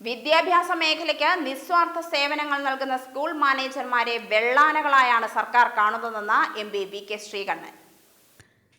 വിദ്യാഭ്യാസ മേഖലയ്ക്ക് നിസ്വാർത്ഥ സേവനങ്ങൾ നൽകുന്ന സ്കൂൾ മാനേജർമാരെ വെള്ളാനകളായാണ് സർക്കാർ കാണുന്നതെന്ന് M P V K Sreekandan.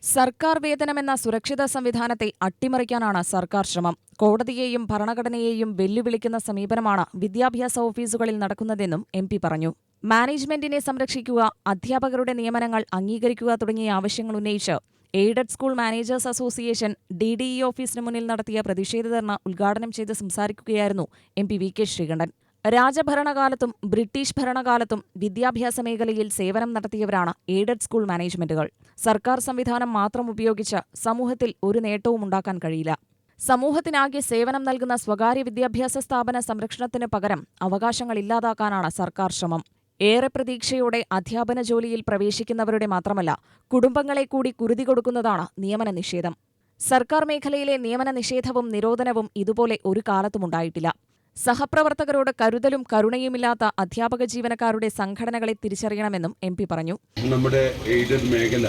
സർക്കാർ വേതനമെന്ന സുരക്ഷിത സംവിധാനത്തെ അട്ടിമറിക്കാനാണ് സർക്കാർ ശ്രമം. കോടതിയെയും ഭരണഘടനയെയും വെല്ലുവിളിക്കുന്ന സമീപനമാണ് വിദ്യാഭ്യാസ ഓഫീസുകളിൽ നടക്കുന്നതെന്നും എം പറഞ്ഞു. മാനേജ്മെന്റിനെ സംരക്ഷിക്കുക അധ്യാപകരുടെ നിയമനങ്ങൾ അംഗീകരിക്കുക തുടങ്ങിയ ആവശ്യങ്ങൾ ഉന്നയിച്ച് aided school managers association D D E ഓഫീസിന് മുന്നിൽ നടത്തിയ പ്രതിഷേധ ധർണ ഉദ്ഘാടനം ചെയ്ത് സംസാരിക്കുകയായിരുന്നു M P V K Sreekandan. രാജഭരണകാലത്തും British ഭരണകാലത്തും വിദ്യാഭ്യാസ മേഖലയിൽ സേവനം നടത്തിയവരാണ് എയ്ഡഡ് സ്കൂൾ മാനേജ്മെന്റുകൾ. സർക്കാർ സംവിധാനം മാത്രം ഉപയോഗിച്ച് സമൂഹത്തിൽ ഒരു നേട്ടവും ഉണ്ടാക്കാൻ കഴിയില്ല. സമൂഹത്തിനാകെ സേവനം നൽകുന്ന സ്വകാര്യ വിദ്യാഭ്യാസ സ്ഥാപന സംരക്ഷണത്തിന് പകരം അവകാശങ്ങൾ ഇല്ലാതാക്കാനാണ് സർക്കാർ ശ്രമം. ഏറെ പ്രതീക്ഷയോടെ അധ്യാപന ജോലിയിൽ പ്രവേശിക്കുന്നവരുടെ മാത്രമല്ല കുടുംബങ്ങളെ കൂടി കുരുതി കൊടുക്കുന്നതാണ് നിയമന നിഷേധം. സർക്കാർ മേഖലയിലെ നിയമന നിഷേധവും നിരോധനവും ഇതുപോലെ ഒരു കാലത്തുമുണ്ടായിട്ടില്ല സഹപ്രവർത്തകരോട് കരുതലും കരുണയുമില്ലാത്ത അധ്യാപക ജീവനക്കാരുടെ സംഘടനകളെ തിരിച്ചറിയണമെന്നും എം പി പറഞ്ഞു. നമ്മുടെ എയ്ഡഡ് മേഖല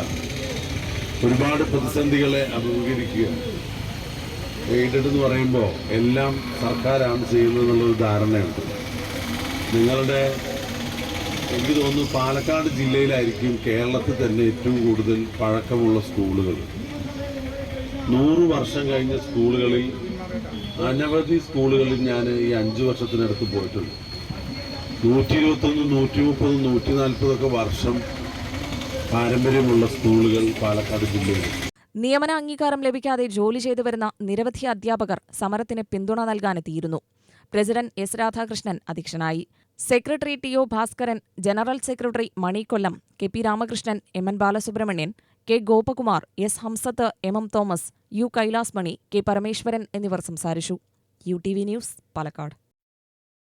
ഒരുപാട് പ്രതിസന്ധികളെ എയ്ഡഡ് എന്ന് പറയുമ്പോൾ എല്ലാം സർക്കാരാണ് ചെയ്യുന്നത് എന്നുള്ളൊരു ധാരണയുണ്ട്. നിങ്ങളുടെ എനിക്ക് തോന്നുന്നു പാലക്കാട് ജില്ലയിലായിരിക്കും കേരളത്തിൽ തന്നെ ഏറ്റവും കൂടുതൽ പഴക്കമുള്ള സ്കൂളുകൾ. നൂറ് വർഷം കഴിഞ്ഞ സ്കൂളുകളിൽ അനവധി സ്കൂളുകളിൽ ഞാൻ ഈ അഞ്ച് വർഷത്തിനടുത്ത് പോയിട്ടുണ്ട്. നൂറ്റി ഇരുപത്തൊന്ന് നൂറ്റി മുപ്പത് നൂറ്റി നാൽപ്പതൊക്കെ വർഷം പാരമ്പര്യമുള്ള സ്കൂളുകൾ പാലക്കാട് ജില്ലയിൽ നിയമന അംഗീകാരം ലഭിക്കാതെ ജോലി ചെയ്തു വരുന്ന നിരവധി അധ്യാപകർ സമരത്തിന് പിന്തുണ നൽകാനെത്തിയിരുന്നു. പ്രസിഡന്റ് എസ് രാധാകൃഷ്ണൻ അധ്യക്ഷനായി. Secretary T O Bhaskaran general secretary Mani Kollam K P Ramakrishnan M N Balasubramanian K Gopakumar S Hamsath M M Thomas U Kailas Mani K Parameswaran എന്നിവർ സംസാരിച്ചു. U T V news Palakkad.